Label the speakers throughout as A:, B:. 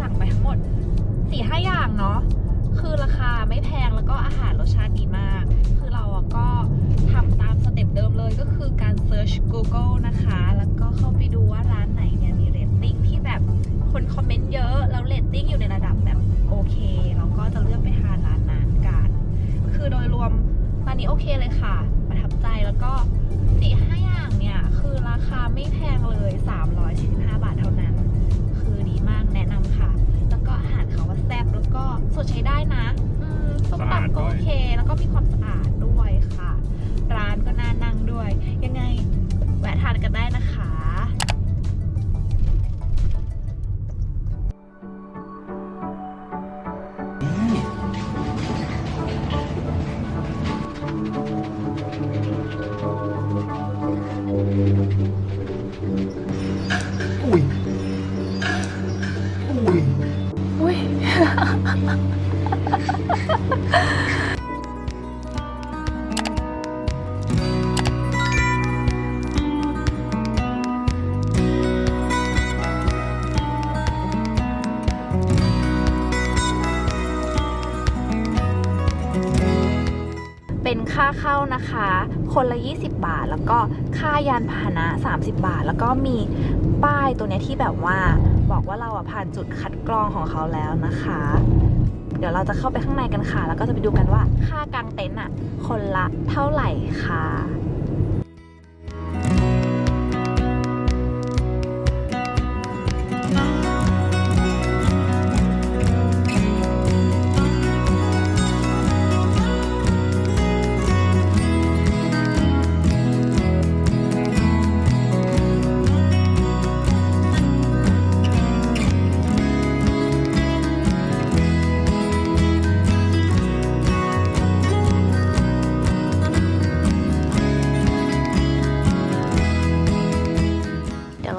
A: สั่งไปทั้งหมด4ี่ห้าอย่างเนาะคือราคาไม่แพงแล้วก็อาหารรสชาติดีมาก คือเราอะก็ทำตามสเต็ปเดิมเลยก็คือการเซิร์ช Google นะคะ แล้วก็เข้าไปดูว่าร้านไหนเนี่ยมีเรตติ้งที่แบบคนคอมเมนต์เยอะแล้วเรตติ้งอยู่ในระดับแบบโอเค เราก็จะเลือกไปทานร้านนั้นกัน คือโดยรวมร้านนี้โอเคเลยค่ะ ประทับใจแล้วก็สี่ห้าอย่างเนี่ย คือราคาไม่แพง สดใช้ได้นะ อืมส้ม
B: สะอาด
A: ตำก็
B: ด้วย
A: โอเค แล้วก็มีความสะอาด เป็นค่าเข้านะคะ คนละ 20 บาท แล้วก็ค่ายานพาหนะ 30 บาท แล้วก็มีป้ายตัวเนี้ยที่แบบว่า บอกว่าเราอะผ่านจุดคัดกรองของเขาแล้วนะคะ เดี๋ยวเราจะเข้าไปข้างในกันค่ะ แล้วก็จะไปดูกันว่าค่ากางเต็นท์อะ คนละเท่าไหร่ค่ะ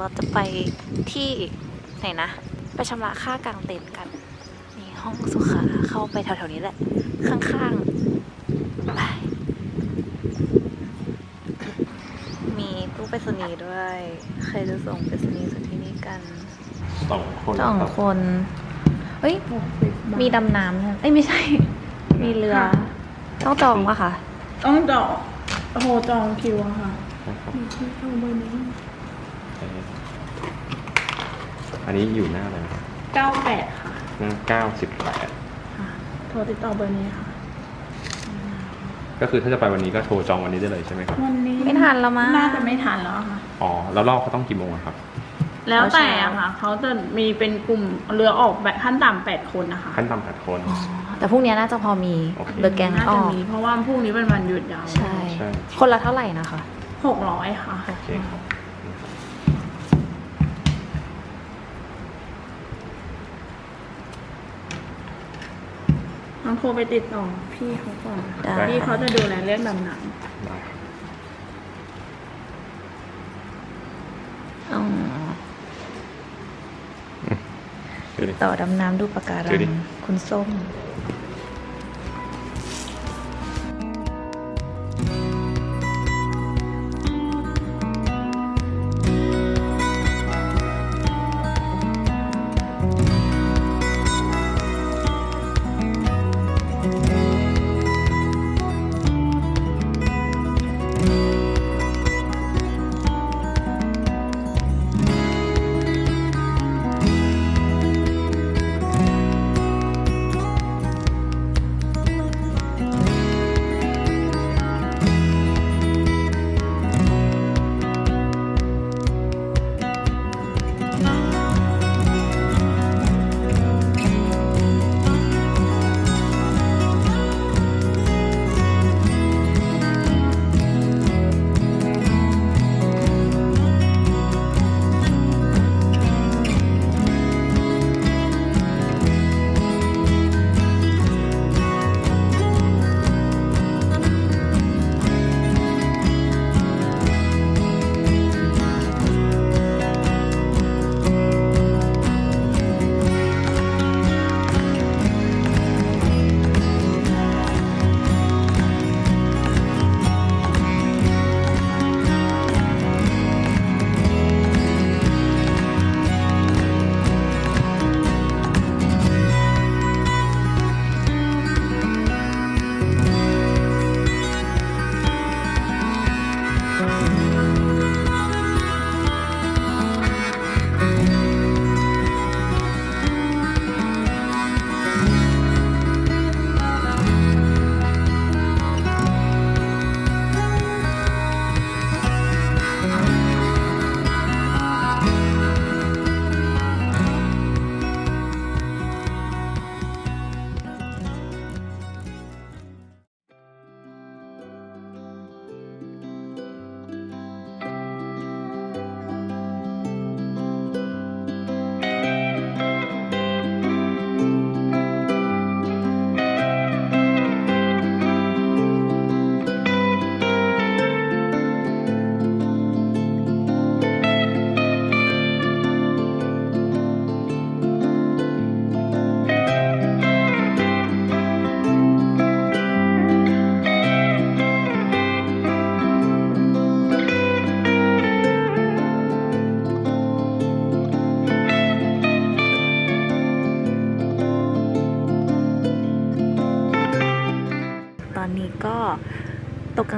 A: เดี๋ยวเราจะไปที่ไหนนะ ไปชำระค่ากางเต็นท์กันนี่ห้องสุขาเข้าไปแถวๆนี้แหละ ข้างๆไปมีตู้ไปรษณีย์ด้วย ใครจะส่งไปรษณีย์จากที่นี่กัน
B: สองคน
A: สองคน เฮ้ย มีดำน้ำใช่ไหมเอ้ยไม่ใช่ มีเรือ ต้องจองปะคะ
C: ต้องจองโอ้โหจองคิวอะค่ะ
B: นะครับ
C: มีที่เข้าเบอร์นี้
B: อันนี้อยู่หน้าอะไรนะครับ
C: 98ค่ะ
B: หน้าเก้าสิบแปด
C: ค่ะ โทรติดต่อเบอร์นี้ค่ะ
B: ก็คือถ้าจะไปวันนี้ก็โทรจองวันนี้ได้เลยใช่ไหมครับ
C: วันนี้
A: ไม่ทันแล้วมั้ง
C: น่าจะไม่ทันแล้วอะค่ะ
B: อ๋อ แล้วรอบเขาต้องกี่โมงอะครับ
C: แล้วแต่อะค่ะ เขาจะมีเป็นกลุ่มเรือออกแบบขั้นต่ำ8คนนะคะ
B: ขั้นต่ำแปดคน
A: อ๋อแต่พรุ่งนี้น่าจะพอมี
B: โอเค
A: เดอะแกง
C: น่า
A: อ
C: จะ
A: อก
C: มีเพราะว่าพรุ่งนี้เป็นวันหยุดยาว
A: ใช่
B: ใช่
A: คนละเท่าไหร่นะคะ
C: 600ค่ะ
B: โอเคครับ
C: ต้อง โทรไปติดต่อพี่เขาก่อนนะคะ
A: ได้
C: พี่เขาจะดูแลเรื่องดำน้
B: ได้ครับ
A: อ๋อ
B: เดี๋ยวดิ
A: ต่อดำน้ำดูปะการั
B: เดี๋ยวดิ
A: งคุณส้มำ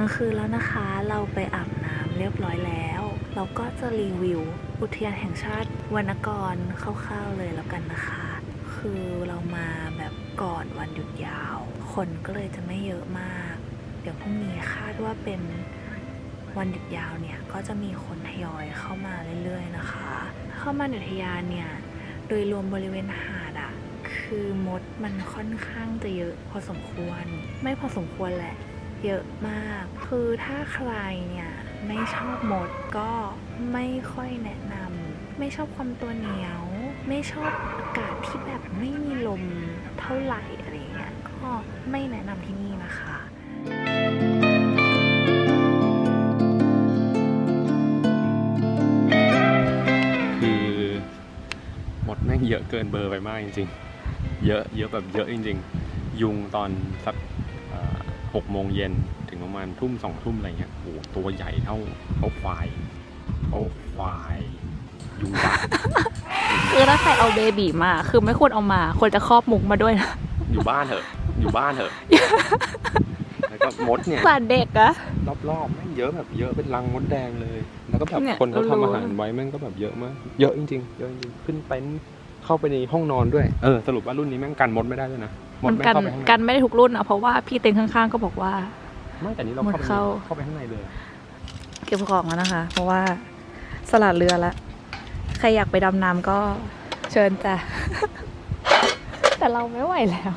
A: างคืนแล้วนะคะ เราไปอาบน้ำเรียบร้อยแล้ว เราก็จะรีวิว อุทยานแห่งชาติวรรณกรคร่าวๆเลยแล้วกันนะคะ คือเรามาแบบก่อนวันหยุดยาว คนก็เลยจะไม่เยอะมาก เดี๋ยวพรุ่งนี้คาดว่าเป็นวันหยุดยาวเนี่ยก็จะมีคนทยอยเข้ามาเรื่อยๆนะคะ เข้ามาในอุทยานเนี่ยโดยรวมบริเวณหาดอะคือมดมันค่อนข้างจะเยอะพอสมควร ไม่พอสมควรแหละ เยอะมาก คือถ้าใครเนี่ยไม่ชอบมดก็ไม่ค่อยแนะนำไม่ชอบความตัวเหนียว ไม่ชอบอากาศที่แบบไม่มีลมเท่าไหร่อะไรเงี้ยก็ไม่แนะนำที่นี่นะคะ
B: คือหมดแม่งเยอะเกินเบอร์ไปมากจริงๆ เยอะเยอะแบบเยอะจริง ๆ ยุงตอนสัก หกโมงเย็นถึงประมาณทุ่มสองทุ่มอะไรเงี้ยโอ้โหตัวใหญ่เท่าเท่าควายเท่าควายยุงกัด
C: คือถ้าใครเอาเบบีมา คือไม่ควรเอามา ควรจะครอบมุกมาด้วยนะ
B: อยู่บ้านเถอะ อยู่บ้านเถอะ แล้วก็มดเนี่ย
C: กว่าเด็กอะ
B: รอบๆแม่งเยอะแบบเยอะเป็นรังมดแดงเลย แล้วก็แบบ
C: เนี่ย
B: คนเขา
C: รู้
B: ทำอาหารไว้แม่งก็แบบเยอะมาก เยอะจริงๆ เยอะจริงๆ ขึ้นเต็นท์เข้าไปในห้องนอนด้วย เออ สรุปว่ารุ่นนี้แม่งกันมดไม่ได้ด้วยนะ มด
C: มัน
B: ไม่
C: กัน
B: เข้าไปข้างใน
C: กันไม่ได้ทุกรุ่นอะเพราะว่าพี่เต็นท์ข้างๆก็บอกว่า
B: ไม่แต่นี้เรา
C: มด
B: เข้าไป
C: เข้า
B: เข้าไปข้างในเลยอะ
C: เก็บของแล้วนะคะ เพราะว่าสลัดเรือละใครอยากไปดำน้ำก็เชิญจ้ะ แต่เราไม่ไหวแล้ว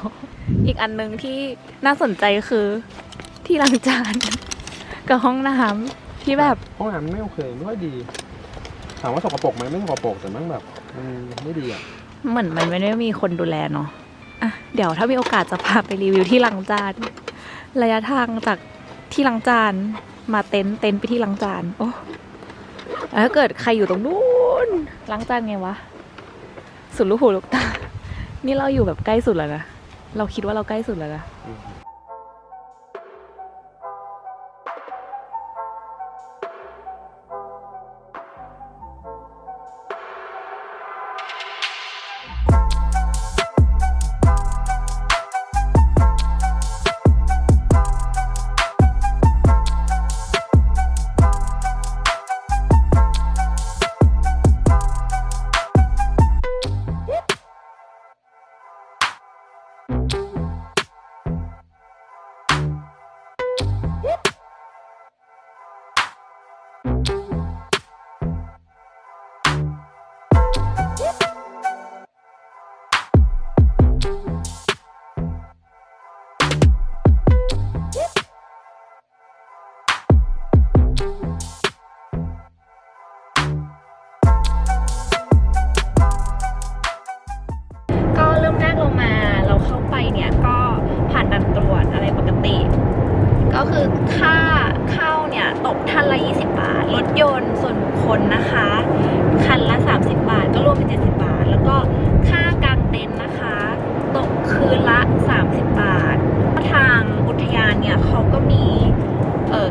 C: อีกอันหนึ่งที่น่าสนใจคือที่ล้างจาน กับห้องน้ำที่แบบ
B: ห้องน้ำไม่โอเคไม่ค่อยดีถามว่าสกปรกไหมไม่สกปรกแต่แม่งแบบมันไม่ดีอะ
C: เหมือนมันไม่ได้มีคนดูแลเนาะ อะเดี๋ยวถ้ามีโอกาสจะพาไปรีวิวที่ล้างจาน ระยะทางจากที่ล้างจานมาเต็นเต็นไปที่ล้างจาน โอ้แล้วถ้าเกิดใครอยู่ตรงนู้นล้างจานไงวะ สุดลูกหูลูกตา นี่เราอยู่แบบใกล้สุดแล้วนะ เราคิดว่าเราใกล้สุดแล้วนะ
A: คนนะคะ คันละ 30 บาท ก็รวมเป็น 70 บาท แล้วก็ค่ากางเต็นท์นะคะ ตกคืนละ 30 บาท ทางอุทยานเนี่ยเขาก็มี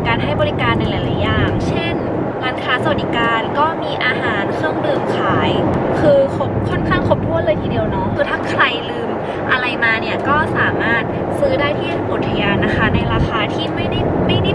A: การให้บริการในหลาย ๆ อย่าง เช่นร้านค้าสวัสดิการก็มีอาหารเครื่องดื่มขาย คือครบค่อนข้างครบถ้วนเลยทีเดียวเนาะคือถ้าใครลืมอะไรมาเนี่ยก็สามารถซื้อได้ที่อุทยานนะคะ ในราคาที่ไม่ได้ไม่ได้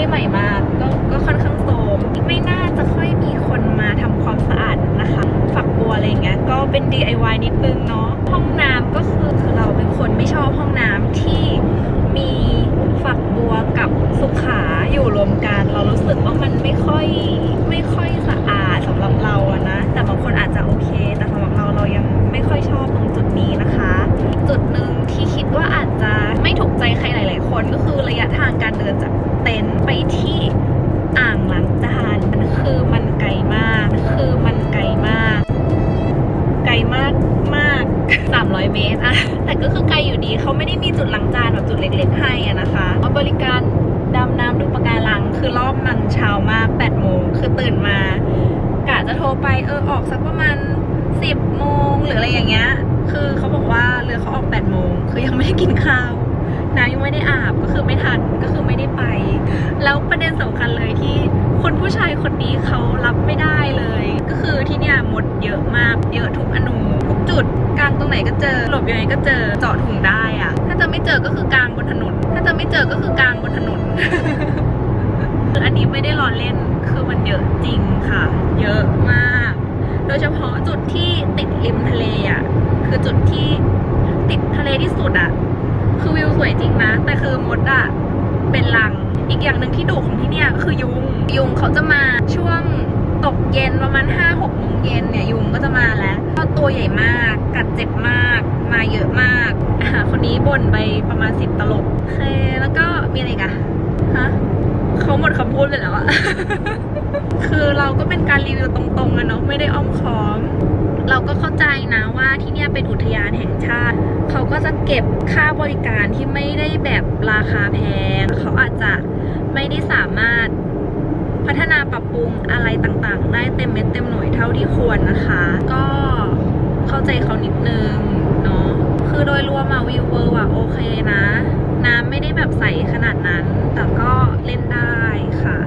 A: ได้ใหม่มากก็ก็ค่อนข้างโทมไม่น่าจะค่อยมีคนมาทำความสะอาดนะคะ ฝักบัวอะไรเงี้ยก็เป็น DIY นิดนึงเนาะห้องน้ำก็คือคือเราเป็นคนไม่ชอบห้องน้ำที่มีฝักบัวกับสุขาอยู่รวมกัน เรารู้สึกว่ามันไม่ค่อยไม่ค่อยสะอาดสำหรับเราอะนะ แต่บางคนอาจจะโอเคแต่สำหรับเราเรายังไม่ค่อยชอบตรงจุดนี้นะคะ จุดหนึ่งที่คิดว่าอาจจะไม่ถูกใจใครหลาย ๆ คนก็คือระยะทางการเดินจาก เต็นท์ไปที่อ่างล้างจานมันคือมันไกลมาก คือมันไกลมาก ไกลมากมาก300 เมตรอะแต่ก็คือไกลอยู่ดีเขาไม่ได้มีจุดล้างจานแบบจุดเล็ก ๆ ให้อะนะคะว่าบริการดำน้ำดูปะการัง คือรอบมันเช้ามาก8โมงคือตื่นมากะจะโทรไปเออออกสักประมาณ 10โมงหรืออะไรอย่างเงี้ยคือเขาบอกว่าเรือเขาออก8โมงคือยังไม่ได้กินข้าว น้ำยังไม่ได้อาบก็คือไม่ทันก็คือไม่ได้ไป แล้วประเด็นสำคัญเลยที่คนผู้ชายคนนี้เขารับไม่ได้เลย ก็คือที่เนี่ยมดเยอะมากเยอะทุกอนูทุกจุดกลางตรงไหนก็เจอหลบยังไงก็เจอเจาะถุงได้อะถ้าจะไม่เจอก็คือกลางบนถนน ถ้าจะไม่เจอก็คือกลางบนถนนคืออันนี้ไม่ได้ล้อเล่นคือมันเยอะจริงค่ะ เยอะมาก โดยเฉพาะจุดที่ติดริมทะเลอะคือจุดที่ติดทะเลที่สุดอะ คือวิวสวยจริงนะ แต่คือมดอะเป็นรัง อีกอย่างหนึ่งที่ดุของที่เนี่ยก็คือยุง ยุงเขาจะมาช่วงตกเย็นประมาณ5้าหกโมงเย็นเนี่ยยุงก็จะมาแล้วก็ตัวใหญ่มากกัดเจ็บมาก มาเยอะมากอ่าคนนี้บ่นไปประมาณสิบตลบโอเคแล้วก็มีอะไรกอะฮะเขาหมดคำพูดไปแล้วอะคือเราก็เป็นการรีวิวตรงๆอะเนาะไม่ได้อ้อมค้อม เราก็เข้าใจนะว่าที่เนี่ยเป็นอุทยานแห่งชาติ เขาก็จะเก็บค่าบริการที่ไม่ได้แบบราคาแพง เขาอาจจะไม่ได้สามารถพัฒนาปรับปรุงอะไรต่างๆ ได้เต็มเม็ดเต็มหน่วยเท่าที่ควรนะคะ ก็เข้าใจเขานิดนึงเนาะคือโดยรวมอะวิวเวอร์อะโอเคนะ น้ำไม่ได้แบบใสขนาดนั้น แต่ก็เล่นได้ค่ะ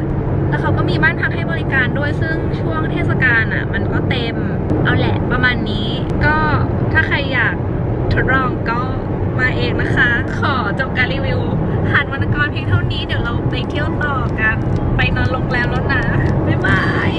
A: แล้วเขาก็มีบ้านพักให้บริการด้วยซึ่งช่วงเทศกาลอะ มันก็เต็มเอาแหละประมาณนี้ ก็ถ้าใครอยากทดลองก็มาเองนะคะ ขอจบการรีวิวหาดวรรณกรเพียงเท่านี้เดี๋ยวเราไปเที่ยวต่อกัน ไปนอนโรงแรมแล้วนะ บ๊ายบาย